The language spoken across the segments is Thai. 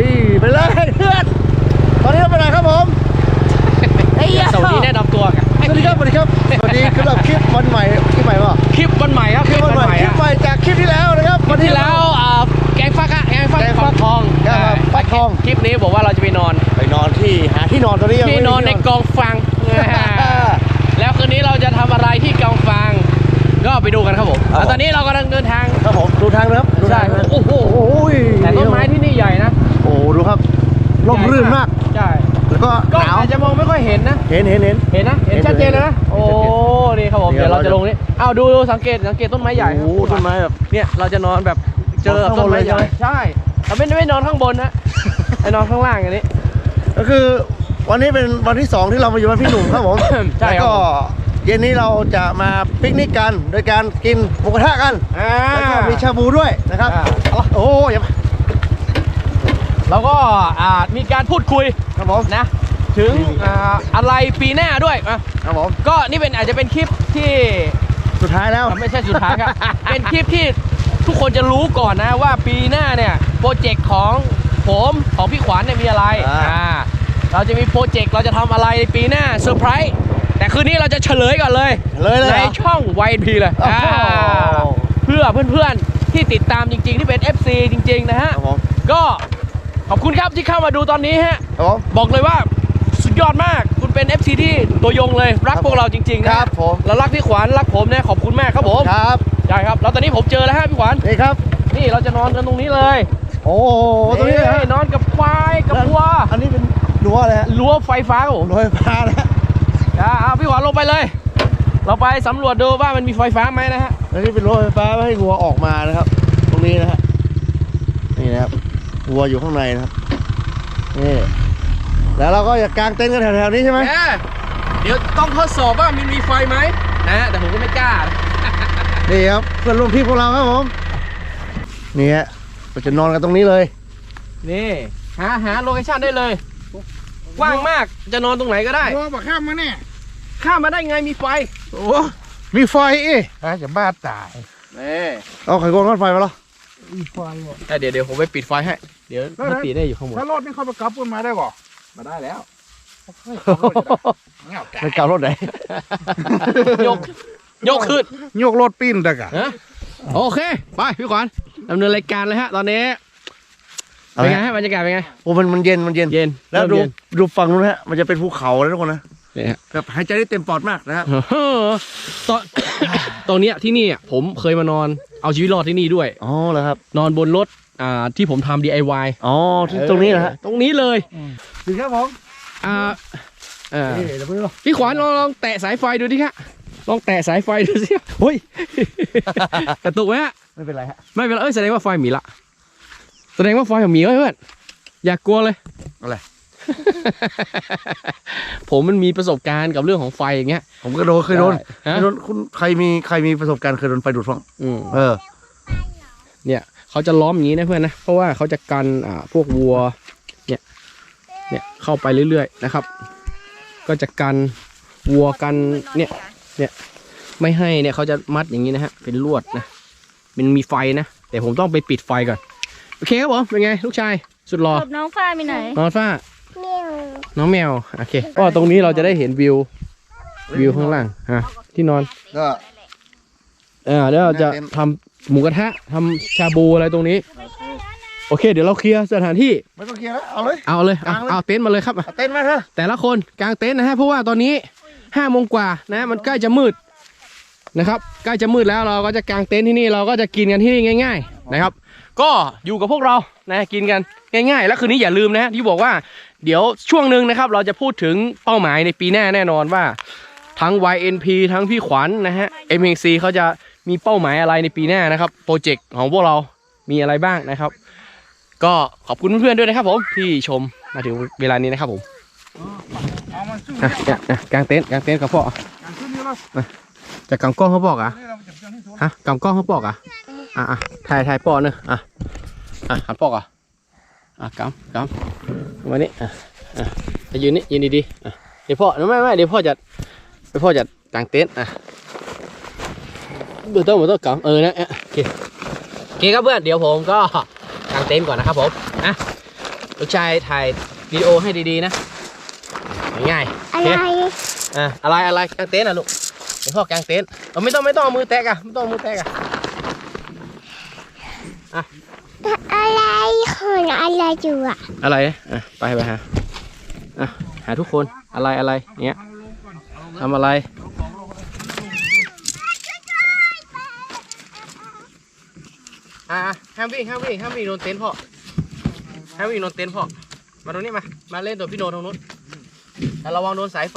ฮ้ยไปเลยเพื่อนตอนนี้เราไปไหนครับผมเฮ้ยสวัสดีแนะนำตัวกันสวัสดีครับสวัสดีครับสวัสดีสำหรับคลิปวันใหม่คลิปใหม่ป่ะคลิปวันใหม่ครับคลิปวันใหม่คลิปใหม่จากคลิปที่แล้วนะครับวันที่แล้วอ่าแกงฟักอะแกงฟักแกงฟักทองแกงฟักฟักทองคลิปนี้บอกว่าเราจะไปนอนไปนอนที่หาที่นอนตอนนี้ยังที่ไม่มีนอนในกองฟังแล้วคืนนี้เราจะทำอะไรที่กองฟัง ก็ไปดูกันครับผมแล้วตอนนี้เรากำลังเดินทางครับผมดูทางนะครับดูทางใช่นะโอ้โหโอ้ยแต่ต้นไม้ที่นี่ใหญ่นะโอ้โหดูครับร่มรื่นมากใช่แล้วก็ก็หนาวอาจจะมองไม่ค่อยเห็นนะ เห็นเห็นเห็นเห็นนะ เห็นเห็นชัดเจนเลยนะเห็นโอ้เห็นนี่ครับผมเดี๋เดี๋ยยววเราเราจะจะลงนี่อ้าวดูดูสังเกตสังเกตต้นไม้ใหญ่ครับโอ้โหต้นไม้แบบเนี่ยเราจะนอนแบบเจอกับต้นไม้ใหญ่นอนข้างบนเลยใช่ไหมใช่เราไม่ไม่นอนข้างบนนะไอ้นอนข้างล่างอันนี้ ก็คือวันนี้เป็นวันที่สองที่เรามาอยู่บ้านพี่หนุ่มครับผมใช่แล้วครับก็ เย็นนี้เราจะมาปิกนิกกันโดยการกินหมูกระทะกันอ่า แล้วก็มีชาบูด้วยนะครับอ่าโอ้ยอย่ามาแล้วก็อ่ามีการพูดคุยครับผมนะ ถึงอ่าอะไรปีหน้าด้วยอะครับผมก็นี่เป็นอาจจะเป็นคลิปที่สุดท้ายแล้วไม่ใช่สุดท้ายครับ เป็นคลิปที่ทุกคนจะรู้ก่อนนะว่าปีหน้าเนี่ยโปรเจกต์ของผมของพี่ขวัญเนี่ยมีอะไรอ่า อ่าเราจะมีโปรเจกต์เราจะทำอะไรในปีหน้าเซอร์ไพรส์ แต่คืนนี้เราจะเฉลยก่อนเลยเลยเลยในเหรอช่อง YP เลยโอ้โห อ่าเพื่อเพื่อนๆที่ติดตามจริง ๆ ที่เป็น FC จริง ๆ นะฮะ ครับผมก็ขอบคุณครับที่เข้ามาดูตอนนี้ฮะ ครับผม บอกเลยว่าสุดยอดมาก คุณเป็น FC ที่ตัวยงเลย รักพวกเราจริงๆนะครับผม แล้วรักพี่ขวัญรักผมเนี่ยขอบคุณมากครับผมครับใช่ครับ แล้วตอนนี้ผมเจอแล้วฮะพี่ขวัญนี่ครับ นี่เราจะนอนกันตรงนี้เลยโอ้โหตรงนี้เลยฮะนอนกับควายกับวัวอันนี้เป็นรั้วเลยฮะรั้วไฟฟ้าครับผมรั้วไฟฟ้านะฮะ อ่าเอาพี่ขวัญลงไปเลย เราไปสำรวจดูว่ามันมีไฟฟ้าไหมนะฮะแล้วนี่เป็นรั้วไฟฟ้าไม่ให้วัวออกมานะครับ ตรงนี้นะฮะนี่นะครับวัวอยู่ข้างในนะครับนี่แล้วเราก็จะกางเต็นท์กันแถวๆนี้ใช่ไหมแหมเดี๋ยวต้องทดสอบว่ามันมีไฟไหมนะแต่ผมก็ไม่กล้า นี่ครับเพื่อนร่วมทริปของเราครับผมนี่ฮะเราจะนอนกันตรงนี้เลย นี่หาหาโลเคชั่นได้เลย กว้างมากจะนอนตรงไหนก็ได้ วัวบักข้ามมาเนี่ย ข้ามมาได้ไงมีไฟโอ้มีไฟเอ๊ะอาจะบ้าตายนี่เอาไขควงทอดไฟมาแล้วมีไฟบ่แต่เดี๋ยวเดี๋ยวผมไปปิดไฟให้ เดี๋ยวมันติดได้อยู่ข้างบนถ้ารถนี่เขาไปกลับกันมาได้บ่มาได้แล้วเงาแก่ไปกลับรถไหนยกยกขึ้นยกรถปีนตะกะฮะโอเค ไปพี่ขวัญดำเนินรายการเลยฮะ ตอนนี้เป็นไงฮะบรรยากาศเป็นไงโอ้มันมันเย็นมันเย็นเย็นแล้วเริ่มดูเย็นดูฝั่งนู้นฮะมันจะเป็นภูเขาเลยทุกคนนะ นี่ฮะแบบหายใจได้เต็มปอดมากนะครับ เออตอนตรงเนี้ยที่นี่อะผมเคยมานอนเอาชีวิตรอดที่นี่ด้วย อ๋อเหรอครับ นอนบนรถอ่าที่ผมทำ DIY อ๋อที่ตรงนี้นะฮะ ตรงนี้เลยถึงครับผมอ่าอ่านี่เดี๋ยวไปดูพี่ขวัญลองลองแตะสายไฟดูดิครับลองแตะสายไฟดูสิเฮ้ย กระตุกไหมฮะ ไม่เป็นไรฮะ ไม่เป็นไรเอ้ยแสดงว่าไฟหมีละ แสดงว่าไฟของหมีเว้ยเพื่อนอย่ากลัวเลย อะไร ผมมันมีประสบการณ์กับเรื่องของไฟอย่างเงี้ย ผมก็โดนเคยโดนฮะ เคยโดนคุณใครมีใครมีประสบการณ์เคยโดนไฟดูดฟ้องอืมเออ เนี่ยเขาจะล้อมอย่างนี้นะเพื่อนนะเพราะว่าเขาจะกันอ่าพวกวัวเนี่ยเนี่ยเข้าไปเรื่อยๆนะครับ ก็จะกันวัวกันเนี่ยเนี่ยไม่ให้เนี่ยเขาจะมัดอย่างนี้นะฮะ เป็นลวดนะ มันมีไฟนะ แต่ผมต้องไปปิดไฟก่อน โอเคครับผม เป็นไง ลูกชาย สุดหล่อศพน้องฝ้ายมีไหนน้องฟ้า น้องแมว โอเค ก็ตรงนี้เราจะได้เห็นวิว วิวข้างล่างฮะที่นอน ก็เออเดี๋ยวเราจะเต็นท์ทำหมูกระทะทำชาบูอะไรตรงนี้ โอเค เดี๋ยวเราเคลียร์สถานที่ ไม่ต้องเคลียร์แล้ว เอาเลย เอาเลยเอากางเลยเอาเต็นท์มาเลยครับ เอาเต็นท์มาเถอะแต่ละคนกางเต็นท์นะฮะเพราะว่าตอนนี้ห้าโมงกว่านะมันใกล้จะมืดนะครับใกล้จะมืดแล้วเราก็จะกางเต็นท์ที่นี่เราก็จะกินกันที่นี่ง่าย ๆ นะครับ ก็อยู่กับพวกเรานะกินกันง่าย ๆ แล้วคืนนี้อย่าลืมนะที่บอกว่า เดี๋ยวช่วงหนึ่งนะครับ เราจะพูดถึงเป้าหมายในปีหน้าแน่นอนว่า ทั้ง YNP ทั้งพี่ขวัญนะฮะ MNC เขาจะมีเป้าหมายอะไรในปีหน้านะครับโปรเจกต์ของพวกเรามีอะไรบ้างนะครับ ก็ขอบคุณเพื่อนๆด้วยนะครับผมที่ชมมาถึงเวลานี้นะครับผมเอามันสู้อะอะกางเต็นท์กางเต็นท์กับพ่อจะกางกล้องเขาบอกอะฮะกางกล้องเขาบอกอะอะอะถ่ายถ่ายพ่อเนอะอะอะหันพ่ออะ อะกำกำมานี่อะอะไปยืนนี่ยืนดีๆอะเดี๋ยวพ่อไม่ไม่เดี๋ยวพ่อจะเดี๋ยวพ่อจะกางเต็นท์อะเบื้องต้นผมต้องกำเออนะอะโอเคโอเคครับเพื่อนเดี๋ยวผมก็กางเต็นท์ก่อนนะครับผมอะลูกชายถ่ายวิดีโอให้ดีๆนะง่ายๆโออะเคไรอะอะไรอะไรกางเต็นท์อะลูกเดี๋ยวพ่อกางเต็นท์เอาไม่ต้องไม่ต้องเอามือแตะอะไม่ต้องเอามือแตะอะอะ ไรคนอะไรอยู่อะ อะไรอะไปไปหาอะหาทุกคนอะไรอะไรเนี้ยทำอะไรอะอะห้ามวิ่งห้ามวิ่งห้ามวิ่งโดนเต็นท์พ่อห้ามวิ่งโดนเต็นท์พ่อมาตรงนี้มา มาเล่นตัวพี่โนตรงนู้นแต่ระวังโดนสายไฟ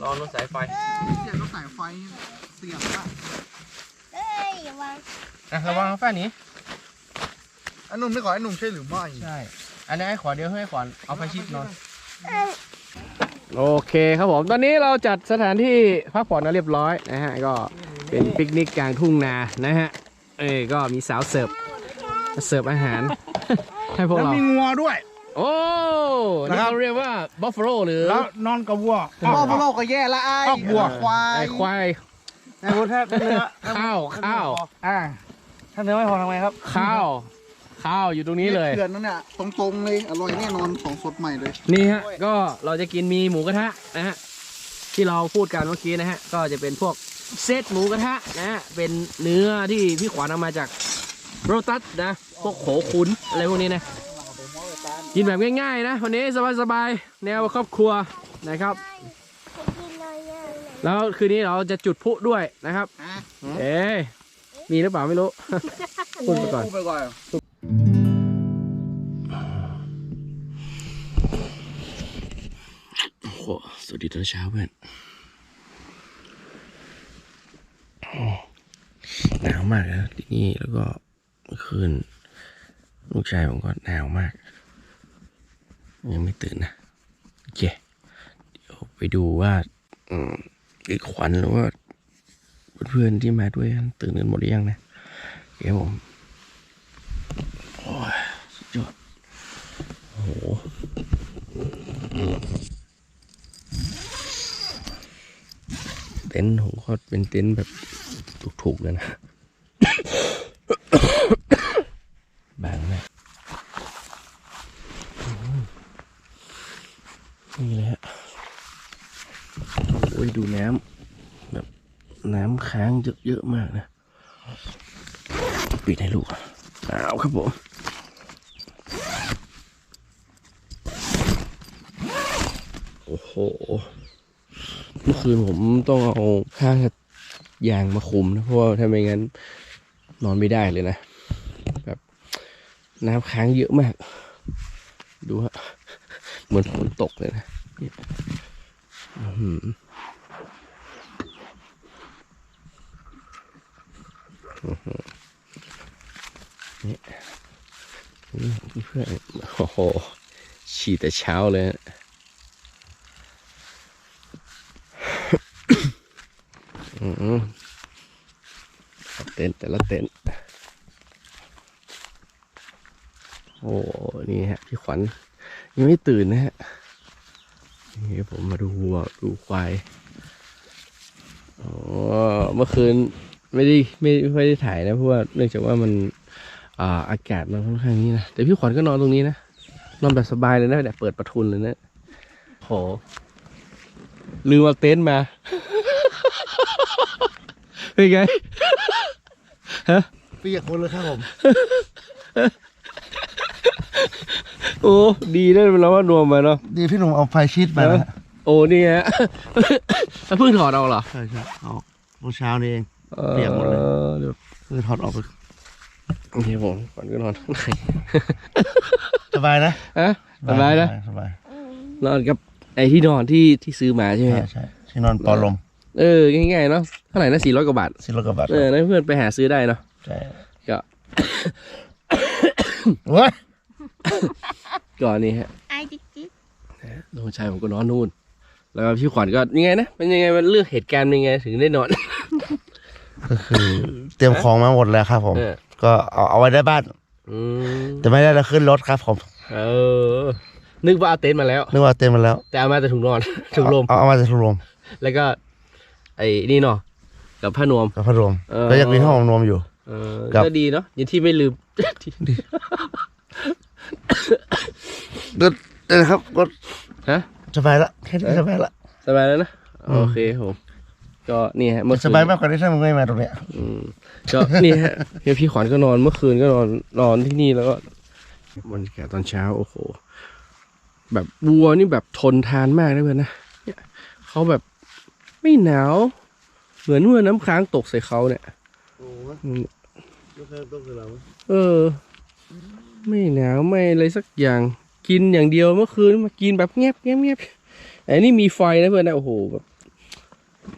ระวังโดนสายไฟเสียงก็สายไฟเสียงอะเอ้ยวังอะระวังไฟหนีไอ้หนุ่มไม่ขอไอ้หนุ่มใช่หรือไม่ใช่ อันนี้ให้ขอเดียวให้ขวานเอาไฟชิดนอนโอเคครับผม ตอนนี้เราจัดสถานที่พักผ่อนมาเรียบร้อยนะฮะ ก็เป็นปิกนิกกลางทุ่งนานะฮะ เอ้ยก็มีสาวเสิร์ฟมาเสิร์ฟอาหาร ให้พวกแล้วเรา มีงัวด้วย โอ้นี่เขาเรียกว่าบัฟฟาโลหรือแล้วนอนกับวัว พ่อพะโลกก็แย่ละไอ้ครอบครัว ควายไอ้ควาย นายพุทธถ้าเนื้อข้าวข้าว อ่าถ้าเนื้อไม่พอทำไงครับข้าว ข้าวอยู่ตรงนี้เลย เขื่อนนั่นเนี่ยตรงๆเลยอร่อยแน่นอนของสดใหม่เลย นี่ฮะก็เราจะกินมีหมูกระทะนะฮะที่เราพูดกันเมื่อกี้นะฮะก็จะเป็นพวกเซตหมูกระทะนะฮะเป็นเนื้อที่พี่ขวัญเอามาจากโรตัสนะพวกโขขุนอะไรพวกนี้นะกินแบบง่ายๆนะวันนี้สบายๆแนวครอบครัวนะครับกินเลยเลยแล้วคืนนี้เราจะจุดพลุด้วยนะครับ เอ๊ะมีหรือเปล่าไม่รู้ พูดไปก่อน สวัสดีตอนเช้าเพื่อนหนาวมากนะที่นี่แล้วก็เมื่อคืนลูกชายผมก็หนาวมาก ยังไม่ตื่นนะโอเคเดี๋ยวไปดูว่าอืมไอ้ขวัญหรือว่าเพื่อนที่มาด้วยตื่นกันหมดหรือยังนะเดี๋ยวผมโอ้ยสุดยอดโอ้โห เต็นท์ผมก็เป็นเต็นท์แบบถูกๆเลยนะบางมากนี่เลยฮะโอ้ยดูน้ำแบบน้ำค้างเยอะๆมากนะ ปิดให้ลูกหนาวครับผมโอ้โห เมื่อคืนผมต้องเอาผ้ายางมาคุมนะเพราะว่าถ้าไม่งั้นนอนไม่ได้เลยนะแบบน้ำค้างเยอะมาก ดูฮะเหมือนฝนตกเลยนะนี่เพื่อนโอ้โหฉีดแต่เช้าเลยฮะ อืมเต็นท์แต่ ละเต็นท์โอ้นี่ฮะพี่ขวัญยังไม่ตื่นนะฮะนี่ผมมาดูวัวดูควายโอ๋อเมื่อคืนไม่ได้ไม่ไม่ได้ถ่ายนะเพราะว่าเนื่องจากว่ามันอ่าอากาศมันค่อนข้างนี้นะแต่พี่ขวัญก็นอนตรงนี้นะนอนแบบสบายเลยนะแบบเปิดประทุนเลยนะโหลืมเอาเต็นท์มา เป็นไง เปียกหมดเลยครับผม โอ้ดีได้เราว่านวมมาเนาะดีพี่หนุ่มเอาไฟชิดมานะฮะโอ้นี่ฮะเพิ่งถอดเอาเหรอใช่ใช่เอาเมื่อเช้านี้เองเปียกหมดเลยออเดี๋ยวคือถอดออกไปโอเคผมก่อนก็นอนข้างในสบายนะฮะสบายนะสบายนอนกับไอ้ที่นอนที่ที่ซื้อมาใช่ไหมใช่ฮะใช่ที่นอนปอลม เออง่ายๆเนาะเท่าไหร่นะสี่ร้อยกว่าบาทสิรถกระบะเออนั่นเพื่อนไปหาซื้อได้เนาะใช่ก็เว้ยก่อนนี่ฮะไอ้จิ๊กจิ๊กน้องชายผมก็นอนนู่น แล้วก็พี่ขวัญก็ยังไงนะเป็นยังไงมันเลือกเหตุการณ์เป็นยังไงถึงได้นอนก็คือเตรียมของมาหมดแล้วครับผมเออก็เอาเอาไว้ได้บ้านอืมแต่ไม่ได้แล้วขึ้นรถครับผมเออ นึกว่าเอาเต็นท์มาแล้ว นึกว่าเต็มมาแล้ว แต่เอามาแต่ถุงนอนถุงลมเอาเอามาจากถุงลมแล้วก็ ไอ้นี่เนาะกับผ้านวม กับพัดลมเออ ก็ยังมีห้องนวมอยู่ เออครับ ก็ดีเนาะอยังที่ไม่ลืม ที่ก็นะครับก็ฮะสบายละแค่นี้สบายละ สบายแล้วนะ อืม โอเคผม ก็นี่ฮะเมื่อคืนสบายมากกว่าที่ถ้ามึงไม่มาตรงเนี้ยอืมก็นี่ฮะเฮียพี่ขวัญก็นอนเมื่อคืนก็นอนนอนที่นี่แล้วก็บรรยากาศตอนเช้าโอ้โห แบบวัวนี่แบบทนทานมากนะเพื่อนนะเนี่ยเขาแบบ ไม่หนาว เหมือนเมื่อน้ำค้างตกใส่เขาเนี่ยโอ้อืมยกเลิกต้องคือเราเออ ไม่หนาวไม่อะไรสักอย่าง กินอย่างเดียวเมื่อคืนมากินแบบเงียบเงียบเงียบแต่นี่มีไฟนะเพื่อนนะโอ้โหแบบ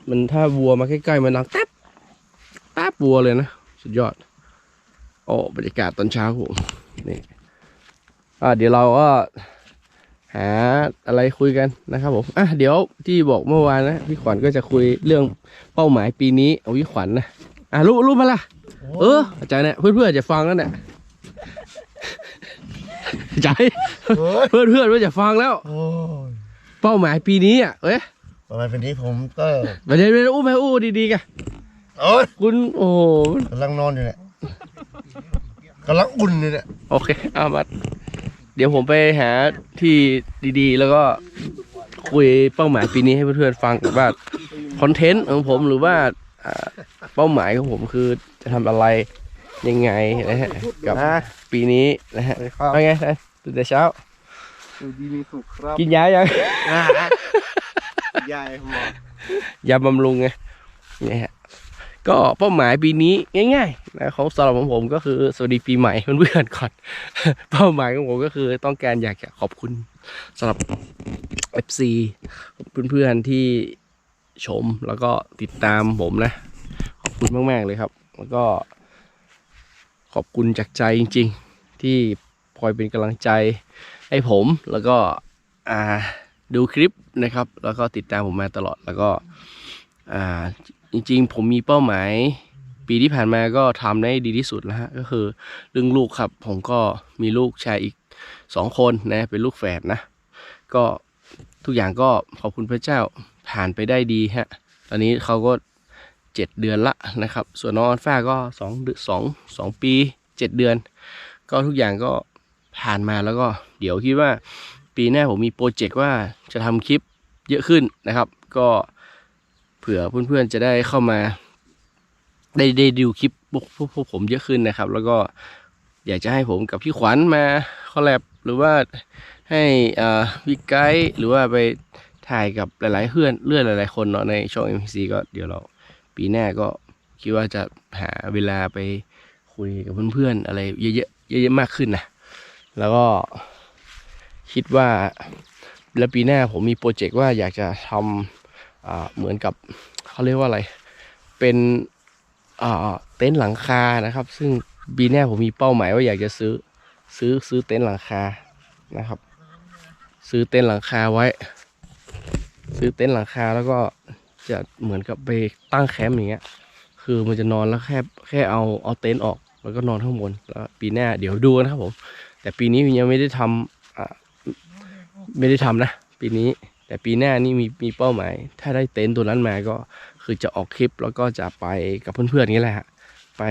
มันถ้าวัวมาใกล้ๆมันดังตับตับวัวเลยนะสุดยอดโอ้บรรยากาศตอนเช้าครับผมนี่อะเดี๋ยวเราก็ หาอะไรคุยกันนะครับผมอะเดี๋ยวที่บอกเมื่อวานนะพี่ขวัญก็จะคุยเรื่องเป้าหมายปีนี้เอาพี่ขวัญนะอะรู้รู้มาละเอออาจารย์เนี่ยเพื่อนเพื่อนๆจะฟังแล้วเนี่ยอาจารย์โอ้ยเพื่อนเพื่อนๆว่าจะฟังแล้วโอ้ยเป้าหมายปีนี้อะเอ้ยประมาณเป็นที่ผมก็ประเด็นเป็นอู้ไปอู้ดีๆกันโอ้ยคุณโอ้โหกำลังนอนอยู่เนี่ยกำลังอุ่นอยู่เนี่ยโอเคเอามา เดี๋ยวผมไปหาที่ดีๆ แล้วก็คุยเป้าหมายปีนี้ให้เพื่อนๆฟังกันว่าคอนเทนต์ของผมหรือว่าอ่าเป้าหมายของผมคือจะทำอะไรยังไงนะฮะกับนะปีนี้นะฮะครับว่าไงนะตื่นแต่เช้าดูดีมีสุขครับกินยายัง อะยายหมอ ยาบำรุงไงเนี่ยฮะ ก็เป้าหมายปีนี้ง่ายๆนะของสำหรับของผมก็คือสวัสดีปีใหม่เพื่อนๆก่อน เป้าหมายของผมก็คือต้องการอยากขอบคุณสำหรับ FC เพื่อนๆที่ชมแล้วก็ติดตามผมนะ ขอบคุณมาก ๆ เลยครับ แล้วก็ ขอบคุณจากใจจริง ๆ ที่คอยเป็นกำลังใจให้ผมแล้วก็อ่าดูคลิปนะครับ แล้วก็ติดตามผมมาตลอดแล้วก็อ่า จริงๆ ผมมีเป้าหมาย ปีที่ผ่านมาก็ทำได้ดีที่สุดแล้วฮะก็คือเรื่องลูกครับ ผมก็มีลูกชายอีกสองคนนะ เป็นลูกแฝดนะ ก็ทุกอย่างก็ขอบคุณพระเจ้าผ่านไปได้ดีฮะ ตอนนี้เขาก็เจ็ดเดือนละนะครับ ส่วนน้องอัลฟาก็สองสองสองปีเจ็ดเดือน ก็ทุกอย่างก็ผ่านมาแล้วก็เดี๋ยวคิดว่าปีหน้าผมมีโปรเจกต์ว่าจะทำคลิปเยอะขึ้นนะครับ ก็ ผื่อเพื่อนๆจะได้เข้ามา ได้ได้ดูคลิปพวกพวกผมเยอะขึ้นนะครับ แล้วก็อยากจะให้ผมกับพี่ขวัญมาคอลแลบหรือว่าให้อ่าพี่ไกด์หรือว่าไปถ่ายกับหลายๆเพื่อนเลื่อนหลายๆคนเนาะในช่อง MPC ก็เดี๋ยวเราปีหน้าก็คิดว่าจะหาเวลาไปคุยกับเพื่อนๆอะไรเยอะๆเยอะๆมากขึ้นนะแล้วก็คิดว่าแล้วปีหน้าผมมีโปรเจกต์ว่าอยากจะทำ เหมือนกับเขาเรียกว่าอะไร เป็นเต็นท์หลังคานะครับ ซึ่งปีหน้าผมมีเป้าหมายว่าอยากจะซื้อซื้อซื้อเต็นท์หลังคานะครับ ซื้อเต็นท์หลังคาไว้ ซื้อเต็นท์หลังคาแล้วก็จะเหมือนกับไปตั้งแคมป์อย่างเงี้ย คือมันจะนอนแล้วแค่แค่เอาเอาเต็นท์ออกแล้วก็นอนข้างบนแล้วปีหน้าเดี๋ยวดูนะครับผม แต่ปีนี้ยังไม่ได้ทำไม่ได้ทำนะ ปีนี้ แต่ปีหน้านี่มีมีเป้าหมาย ถ้าได้เต็นท์ตัวนั้นมาก็คือจะออกคลิปแล้วก็จะไปกับเพื่อนๆนี่แหละฮะไป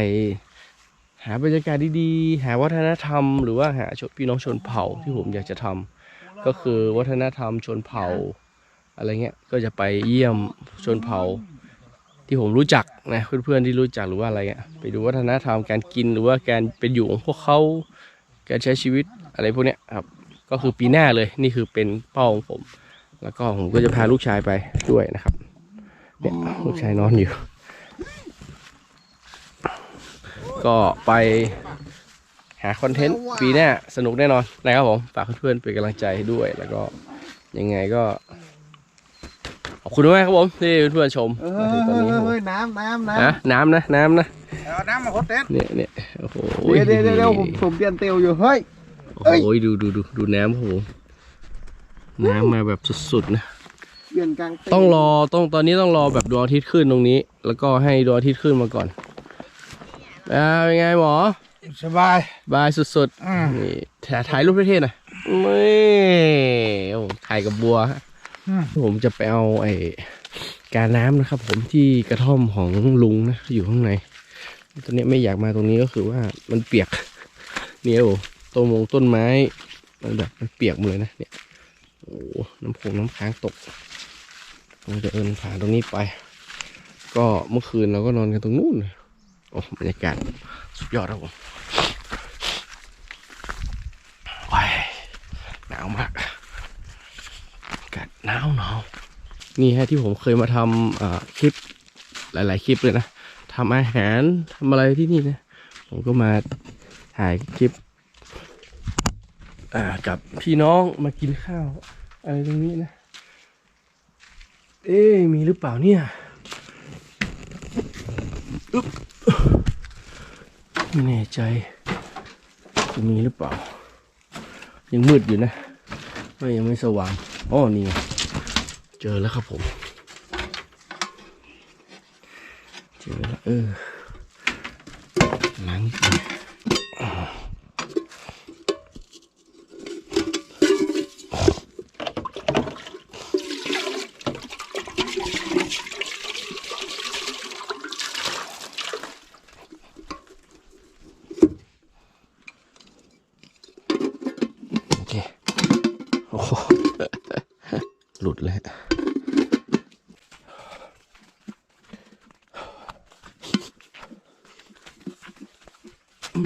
หาบรรยากาศดีๆ หาวัฒนธรรมหรือว่าหาชนพี่น้องชนเผ่าที่ผมอยากจะทำก็คือวัฒนธรรมชนเผ่า อะไรเงี้ยก็จะไปเยี่ยมชนเผ่า ที่ผมรู้จักนะเพื่อนๆที่รู้จักหรือว่าอะไรเงี้ยไปดูวัฒนธรรมการกินหรือว่าการเป็นอยู่ของพวกเขาการใช้ชีวิตอะไรพวกเนี้ยครับก็คือปีหน้าเลยนี่คือเป็นเป้าของผม แล้วก็ผมก็จะพาลูกชายไปด้วยนะครับ เนี่ยลูกชายนอนอยู่ ก็ไปหาคอนเทนต์ปีหน้าสนุกแน่นอนนะครับผมฝากเพื่อนๆเป็นกำลังใจให้ด้วย แล้วก็ยังไงก็ ขอบคุณมากครับผมที่เพื่อนๆชมเอมาถึงตอนนี้ครับผม้ยน้ำน้ำน้นะน้ำนะน้ำนะำเอาน้ำมาคดเต็นเนี่ยเนี่ยโอ้โหเดี๋ยวเดี๋ยวเดี๋ยวผมผมเปลี่ยนเตียวอยู่เฮ้ย โอ้โหดูดูดูดูน้ำครับผม น้ำมาแบบสุดๆนะเปลี่ยนกลางเต็นท์ต้องรอต้องตอนนี้ต้องรอแบบดวงอาทิตย์ขึ้นตรงนี้ แล้วก็ให้ดวงอาทิตย์ขึ้นมาก่อนอ่าเป็นไงหมอสบายบายสุดอืมๆนี่ถ่ายถ่ายรูปประเทศหน่อยนี่ผมถ่ายกับบัวฮะอืมผมจะไปเอาไอ้การน้ำนะครับ ผมที่กระท่อมของลุงนะอยู่ข้างในตอนนี้ไม่อยากมาตรงนี้ก็คือว่ามันเปียกเนี่ยโอ้ต้นมงต้นไม้มันแบบมันเปียกหมดเลยนะเนี่ย โอ้น้ำโขงน้ำค้างตกเราจะเอินผ่านตรงนี้ไป ก็เมื่อคืนเราก็นอนกันตรงนู้นโอ้บรรยากาศสุดยอดครับผมวายหนาวมากอากาศหนาวหนาวนี่ฮะที่ผมเคยมาทำคลิปหลาย ๆ คลิปเลยนะทำอาหารทำอะไรที่นี่นะ ผมก็มาถ่ายคลิป อ่ากับพี่น้องมากินข้าวอะไรตรงนี้นะ เอ๊มีหรือเปล่าเนี่ยอึ๊บไม่แน่ใจ จะมีหรือเปล่า ยังมืดอยู่นะก็ยังไม่สว่างอ๋อนี่ไงเจอแล้วครับผม เจอแล้วเออหลัง โอเคโอ้หลุดเลยอื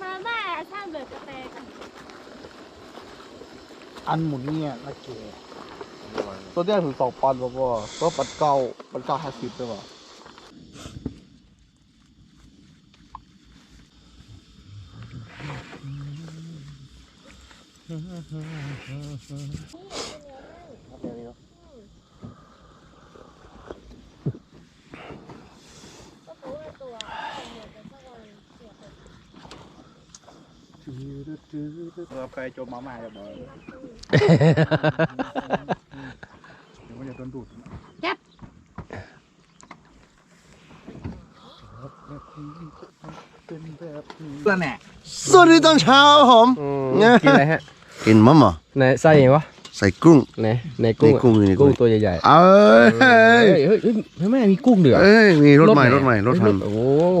มาบ้าสร้างเบิกกาแฟกัน อันหมุนเนี่ยนะเก ตัวเนี้ถึงสองปอนด์ป่ะพ่อตัวปัดเก้าปัดเก้าห้าสิบใช่ป่ะเราไปจมมาม่าจะบอก เดี๋ยวมันจะโดนดูดเป็นแบบนี้แล้วแน่สวัสดีตอนเช้าครับผมกินอะไรฮะกินมะม่าไหนไส้ยังวะใส่กุ้งไหนในกุ้งในกุ้งอยู่ในกุ้กุ้งงตัวใหญ่ๆเอ้ยเฮ้ยเฮ้ยเฮ้ยเฮ้ยแม่มีกุ้งเดือดเอ้ยมีรถใหม่รถใหม่รถทันโอ้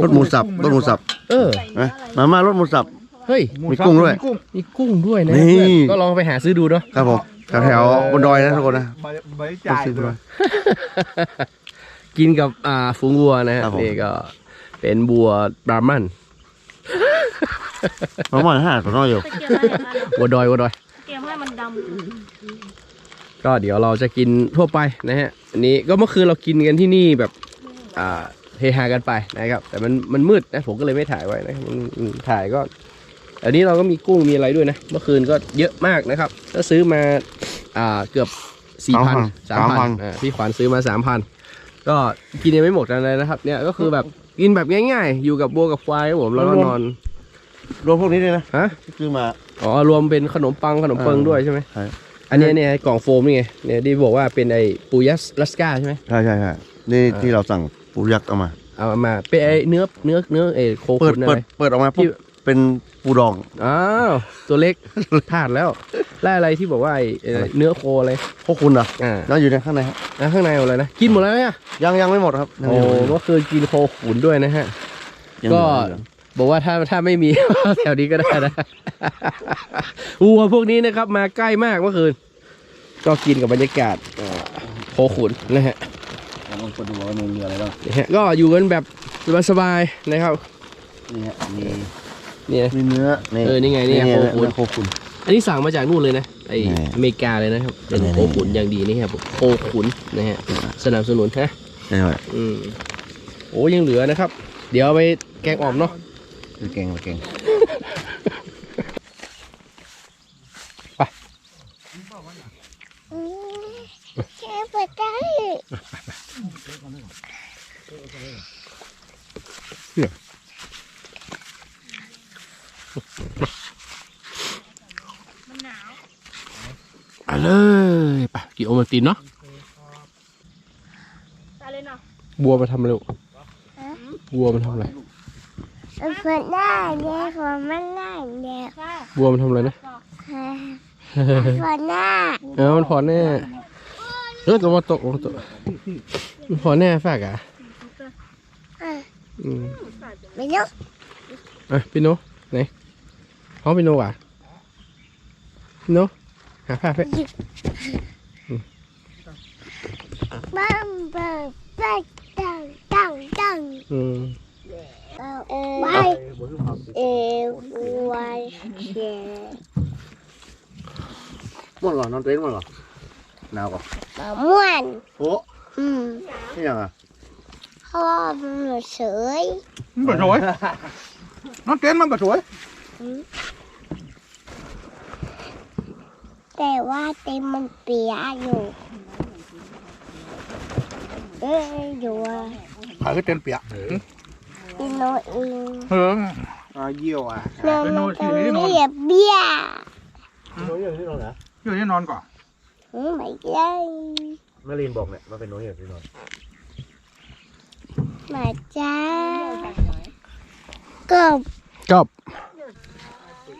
รถหมูสับรถหมูสับ เออเอ้ยมาม่ารถหมูสับเฮ้ยมีกุ้งด้วยกุ้งมีกุ้งด้วยนะนี่เพื่อนก็ลองไปหาซื้อดูเนาะครับผม แถวๆบนดอยนะทุกคนนะใบใบจ่ายซื้อด้วมายกินกับอ่าฝูงวัวนะฮะครับผม นี่ก็เป็นบัวบราหมันมาม่าห้าตัวน้อยอยู่ตะเกียบอะไรมาวัวดอยวัวดอย ตะเกียบให้มันดก็เดี๋ยวเราจะกินทั่วไปนะฮะอันนี้ก็เมื่อคืนเรากินกันที่นี่แบบ อ่าเฮฮากันไปนะครับ แต่มันมันมืดนะผมก็เลยไม่ถ่ายไว้นะมันมันถ่ายก็ อันนี้เราก็มีกุ้งมีอะไรด้วยนะ เมื่อคืนก็เยอะมากนะครับ ก็ซื้อมา อ่าเกือบสี่พันสามพันอ่าพี่ขวัญซื้อมาสามพันก็กินยังไม่หมดเลยนะครับ เนี่ยก็คือแบบกินแบบง่ายๆ อยู่กับบัวกับควายครับผมแล้วก็นอน รวมพวกนี้ด้วยนะฮะที่ซื้อมาอ๋อรวมเป็นขนมปังขนมเปิงอ่าด้วยใช่ไหมใช่อันเนี้ยเนี่ยกล่องโฟมนี่ไงเนี่ยที่บอกว่าเป็นไอ้ปูยัสลัสกาใช่ไหมใช่ใช่ใช่นี่อ่าที่เราสั่งปูยักษ์เอามา เอามาเป็นไอ้เนื้อเนื้อเนื้อไอ้โคเปิดขุนอะเปิไรดเปิดออกมาที่ปุ๊บ เป็นปูดอง อ้าวตัวเล็กพลาดแล้วแล้วอะไรที่บอกว่าไอ้ไอ้อะไร เนื้อโคอะไรพวกคุณเหรออ่าแล้วอยู่ในข้างในครับแล้วข้างในเอาอะไรนะกินหมดแล้วเนี่ยยังยังไม่หมดครับยังโอ้ไม่หมดยังเมื่อคืนกินโคขุนด้วยนะฮะเหลือก็ ยังเหลือบอกว่าถ้าถ้าไม่มี แถวนี้ก็ได้นะวัวพวกนี้นะครับ มาใกล้มากเมื่อคืน ก็กินกับบรรยากาศเอ่อโคขุนนะฮะลองคนดูว่ามีอะไรบ้างนี่ฮะก็อยู่กันแบบสบายๆนะครับ นี่ฮะ มี เนี่ยมีเนื้อเออนี่ไงนี่ไงโคขุนเนื้อโคขุนอันนี้สั่งมาจากนู่นเลยนะไอแน่อเมริกาเลยนะครับเป็นแน่ๆโคขุนอย่างดีนี่ครับโคขุนนะฮะสนับสนุนฮะใช่ไหมอืมโอ้ยังเหลือนะครับ เดี๋ยวเอาไปแกงอ่อมเนาะคือเก่งคือเก่งำอืมแค่เปิดได้ เลยไปกินโอมาตินเนาะตาเลยเนาะบัวมาทำอะไรลูกบัวมันทำอะไรเปิดได้เนี่ยผมมันได้เนี่ยบัวมันทำอะไรนะเปิดหน้าเออมันพอแน่เออตัวโตตัวโตพอแน่ฝากอะอะอืมไม่เนาะอะพี่โนไหนห้องพี่โนว่ะพี่โน หาผ้าเพื่บ้ามบ้ามบ้ามดังดังดังอืมเออไว้เอวไวเชม่วนก่อนอนเต็นม่วนก่อนหนาวก่อนม่วนโอ้อืมนี่ยังอะพ่อมันเฉยมันสวยนองเต้นมันสวย แต่ว่าเต็มมันเปียกอยู่เอ้ยอยู่อะขายก็เต้นเปียกอีโนเองเฮิงอ่าเยี่ยวอะนอนมันก็เรียบเบี้ยโน้ยอย่างที่นอนเหรอเยี่ยวที่นอนก่อนอืมไม่ได้แม่ลีนบอกเนี่ยว่าเป็นโน้ยอย่างที่นอนมาจ้าก็จบ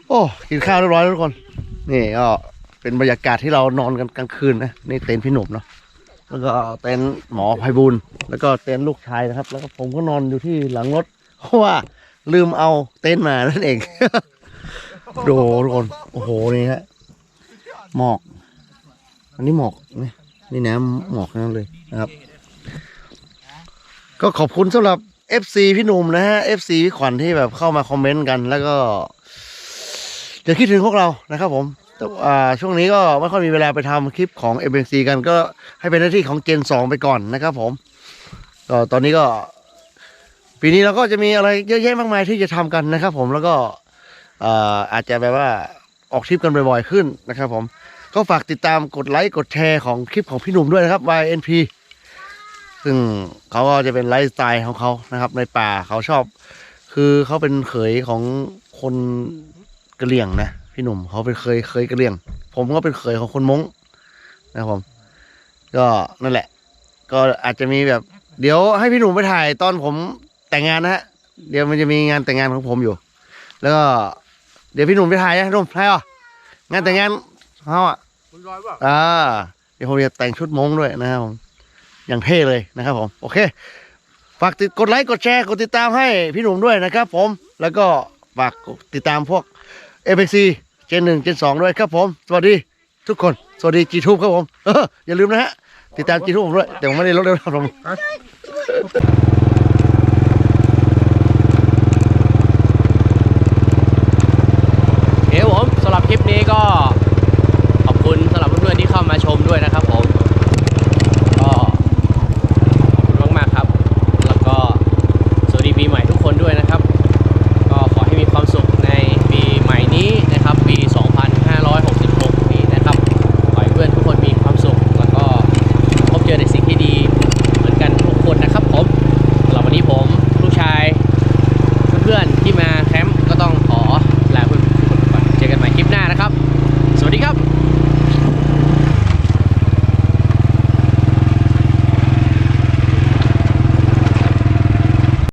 โอ้กินข้าวเรียบร้อยแล้วทุกคนนี่ก็ เป็นบรรยากาศที่เรานอนกันกลางคืนนะนี่เต็นท์พี่หนุ่มเนาะแล้วก็เต็นท์หมอไพบูลแล้วก็เต็นท์ลูกชายนะครับ แล้วก็ผมก็นอนอยู่ที่หลังรถเพราะว่าลืมเอาเต็นท์มานั่นเองดูทุกคนโอ้โหนี่ฮะหมอก อันนี้หมอกนี่นี่น้ำหมอกนั่นเลยนะครับ ก็ขอบคุณสำหรับ FC พี่หนุ่มนะฮะ FC พี่ขวัญที่แบบเข้ามาคอมเมนต์กัน แล้วก็จะคิดถึงพวกเรานะครับผม แต่อ่าช่วงนี้ก็ไม่ค่อยมีเวลาไปทำคลิปของ m อ c กันก็ให้เป็นหน้าที่ของเจน2 ไปก่อนนะครับผมก็ตอนนี้ก็ ปีนี้เราก็จะมีอะไรเยอะแยะมากมายที่จะทำกันนะครับผมแล้วก็อ่าอาจจะแบบว่าออกทริปกันบ่อยๆขึ้นนะครับผมก็ฝากติดตามกดไลค์กดแชร์ของคลิปของพี่หนุ่มด้วยนะครับ YNP ซึ่งเขาก็จะเป็นไลฟ์สไตล์ของเขานะครับ ในป่าเขาชอบ คือเขาเป็นเขยของคนกะเหรี่ยงนะ พี่หนุ่มเขาเป็นเคยเคยกะเหรี่ยง ผมก็เป็นเขยของคนม้งนะครับผม ก็นั่นแหละ ก็อาจจะมีแบบ เดี๋ยวให้พี่หนุ่มไปถ่ายตอนผมแต่งงานนะฮะเดี๋ยวมันจะมีงานแต่งงานของผมอยู่ แล้วก็เดี๋ยวพี่หนุ่มไปถ่ายนะพี่หนุ่มถ่ายอะงานแต่งงานเขาอะคุณร้อยป่ะอ่าเดี๋ยวผมจะแต่งชุดมงด้วยนะครับผมอย่างเท่เลยนะครับผม โอเค ฝากติดกดไลค์กดแชร์กดติดตามให้พี่หนุ่มด้วยนะครับผมแล้วก็ฝากติดตามพวก f x c เจนหนึ่งเจนสองด้วยครับผม สวัสดีทุกคน สวัสดีจีทูบครับผมเอออย่าลืมนะฮะ ติดตามจีทูบผมด้วย แต่ผมไม่ได้ลดเร็วครับผมเอ๋ผมสำหรับคลิปนี้ก็ขอบคุณสำหรับเพื่อนๆที่เข้ามาชมด้วยนะครับ